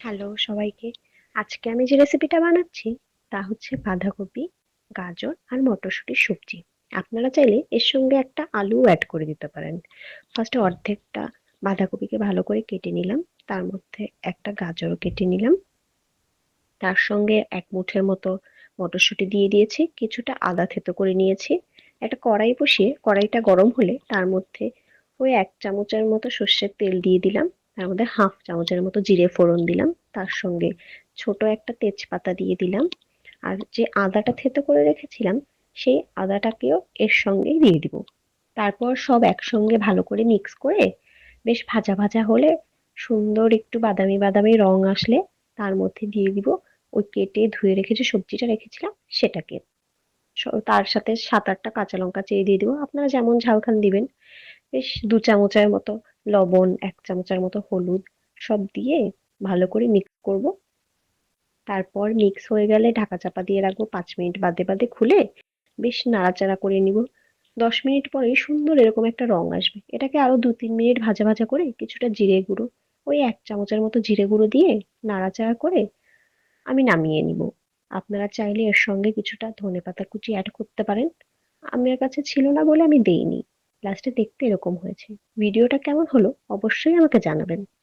Hello সবাইকে। আজকে আমি যে রেসিপিটা বানাচ্ছি, তা হচ্ছে বাঁধাকপি, গাজর আর মটরশুঁটির সবজি। আপনারা চাইলে এর সঙ্গে একটা আলু অ্যাড করে দিতে পারেন। ফার্স্টে অর্ধেকটা বাঁধাকপিকে ভালো করে কেটে নিলাম, তার মধ্যে একটা গাজরও কেটে নিলাম। তার সঙ্গে এক মুঠের মতো মটরশুঁটি দিয়ে দিয়েছি, কিছুটা আদা থেতো করে নিয়েছি। একটা কড়াই বসিয়ে, কড়াইটা গরম হলে তার মধ্যে ওই এক চামচের মতো সর্ষের তেল দিয়ে দিলাম। তার মধ্যে হাফ চামচের মতো জিরে ফোড়ন দিলাম। তার সঙ্গে ছোট একটা তেজপাতা দিয়ে দিলাম। আর যে আদাটা থেতো করে রেখেছিলাম, সেই আদাটাকেও এর সঙ্গেই দিয়ে দিব। তারপর সব একসঙ্গে ভালো করে মিক্স করে বেশ ভাজা ভাজা হলে সুন্দর একটু বাদামি বাদামি রং আসলে তার মধ্যে দিয়ে দিব। ওই কেটে ধুয়ে রেখে যে সবজিটা রেখেছিলাম, সেটাকে। তার সাথে সাত আটটা কাঁচা লঙ্কা চেয়ে দিয়ে দিব। আপনারা যেমন ঝাল খান দিবেন। বেশ দু চামচের মতো লবণ, এক চামচের মতো হলুদ সব দিয়ে ভালো করে মিক্স করব। তারপর মিক্স হয়ে গেলে ঢাকা চাপা দিয়ে রাখব পাঁচ মিনিট বাদে বাদে খুলে বেশ নাড়াচাড়া করে নিব। দশ মিনিট পরে সুন্দর এরকম একটা রং আসবে। এটাকে আরও দু তিন মিনিট ভাজা ভাজা করে কিছুটা জিরে গুঁড়ো, ওই এক চামচের মতো জিরে গুঁড়ো দিয়ে নাড়াচাড়া করে আমি নামিয়ে নিব। আপনারা চাইলে এর সঙ্গে কিছুটা ধনেপাতা কুচি অ্যাড করতে পারেন। আমার কাছে ছিল না বলে আমি দেইনি। লাস্টে দেখতে এরকম হয়েছে। ভিডিওটা কেমন হলো অবশ্যই আমাকে জানাবেন।